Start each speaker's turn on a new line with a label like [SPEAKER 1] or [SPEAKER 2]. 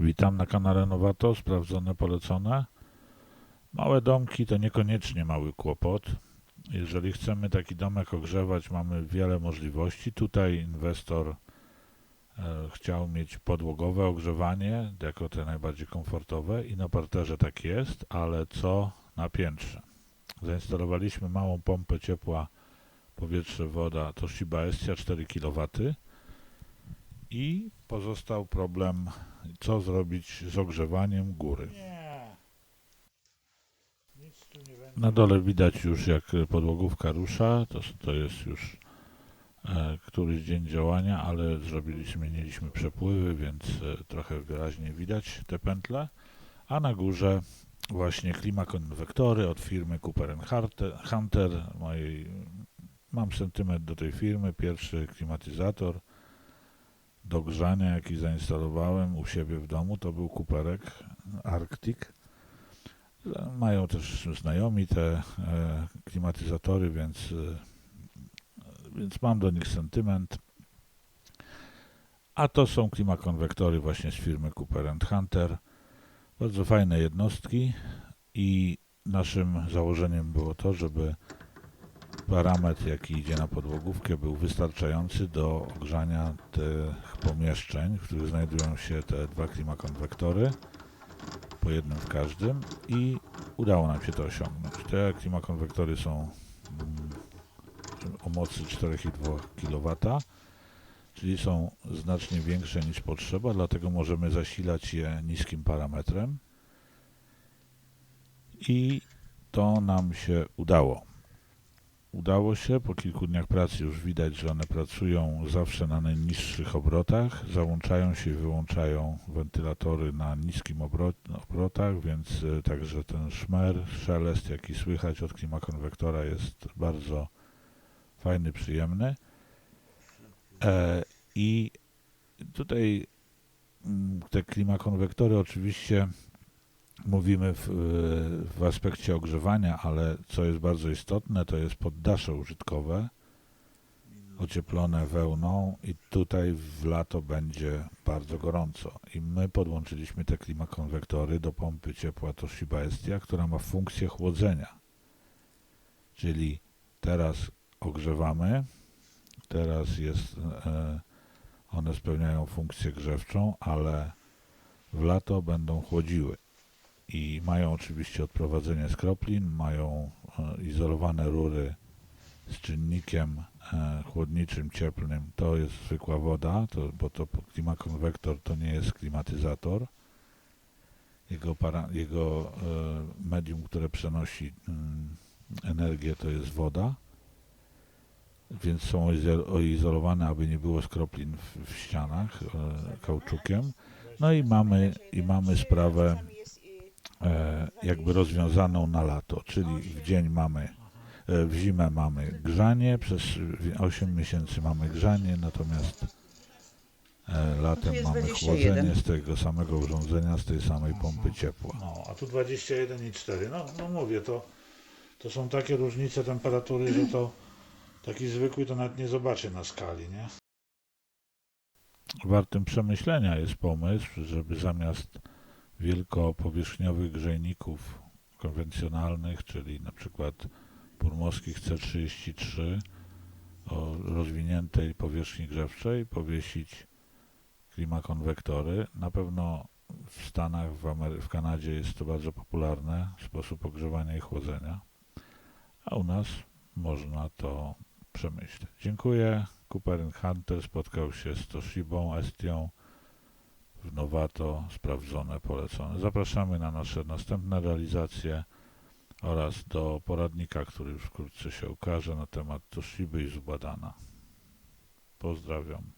[SPEAKER 1] Witam na kanale Nowato, sprawdzone, polecone. Małe domki to niekoniecznie mały kłopot. Jeżeli chcemy taki domek ogrzewać, mamy wiele możliwości. Tutaj inwestor e, chciał mieć podłogowe ogrzewanie, jako te najbardziej komfortowe i na parterze tak jest, ale co na piętrze? Zainstalowaliśmy małą pompę ciepła powietrze-woda Toshiba Estia 4 kW i pozostał problem co zrobić z ogrzewaniem góry. Na dole widać już jak podłogówka rusza, to, to jest już e, któryś dzień działania, ale zrobiliśmy, zmieniliśmy przepływy, więc e, trochę wyraźnie widać te pętle. A na górze właśnie klimakonwektory od firmy Cooper Hunter. Hunter mojej, mam sentyment do tej firmy, pierwszy klimatyzator do grzania, jaki zainstalowałem u siebie w domu, to był Cooperek Arctic. Mają też znajomi te e, klimatyzatory, więc, e, więc mam do nich sentyment. A to są klimakonwektory właśnie z firmy Cooper Hunter. Bardzo fajne jednostki i naszym założeniem było to, żeby parametr, jaki idzie na podłogówkę, był wystarczający do ogrzania tych pomieszczeń, w których znajdują się te dwa klimakonwektory, po jednym w każdym i udało nam się to osiągnąć. Te klimakonwektory są mm, o mocy 4,2 kW, czyli są znacznie większe niż potrzeba, dlatego możemy zasilać je niskim parametrem i to nam się udało. Udało się, po kilku dniach pracy już widać, że one pracują zawsze na najniższych obrotach, załączają się i wyłączają wentylatory na niskim obro- obrotach, więc e, także ten szmer, szelest, jaki słychać od klimakonwektora jest bardzo fajny, przyjemny. E, I tutaj mm, te klimakonwektory oczywiście mówimy w, w aspekcie ogrzewania, ale co jest bardzo istotne, to jest poddasze użytkowe ocieplone wełną i tutaj w lato będzie bardzo gorąco. I my podłączyliśmy te klimakonwektory do pompy ciepła Toshiba Estia, która ma funkcję chłodzenia. Czyli teraz ogrzewamy, teraz jest, e, one spełniają funkcję grzewczą, ale w lato będą chłodziły i mają oczywiście odprowadzenie skroplin, mają e, izolowane rury z czynnikiem e, chłodniczym, cieplnym. To jest zwykła woda, to, bo to klimakonwektor to nie jest klimatyzator. Jego, para, jego e, medium, które przenosi mm, energię, to jest woda. Więc są izo- oizolowane, aby nie było skroplin w, w ścianach kauczukiem. No i mamy, i mamy sprawę jakby rozwiązaną na lato, czyli w dzień mamy, e, w zimę mamy grzanie, przez 8 miesięcy mamy grzanie, natomiast e, latem mamy
[SPEAKER 2] 21.
[SPEAKER 1] chłodzenie z tego samego urządzenia, z tej samej pompy ciepła.
[SPEAKER 3] No, a tu 21,4. No, no mówię, to, to są takie różnice temperatury, że to taki zwykły to nawet nie zobaczy na skali, nie?
[SPEAKER 1] Wartym przemyślenia jest pomysł, żeby zamiast wielkopowierzchniowych grzejników konwencjonalnych, czyli na przykład purmowskich C33 o rozwiniętej powierzchni grzewczej powiesić klimakonwektory. Na pewno w Stanach, w, w Kanadzie jest to bardzo popularne, sposób ogrzewania i chłodzenia, a u nas można to przemyśleć. Dziękuję. Cooper Hunter spotkał się z Toshibą, Estią w Novato, sprawdzone, polecone. Zapraszamy na nasze następne realizacje oraz do poradnika, który już wkrótce się ukaże na temat Toshiby i Zubadana. Pozdrawiam.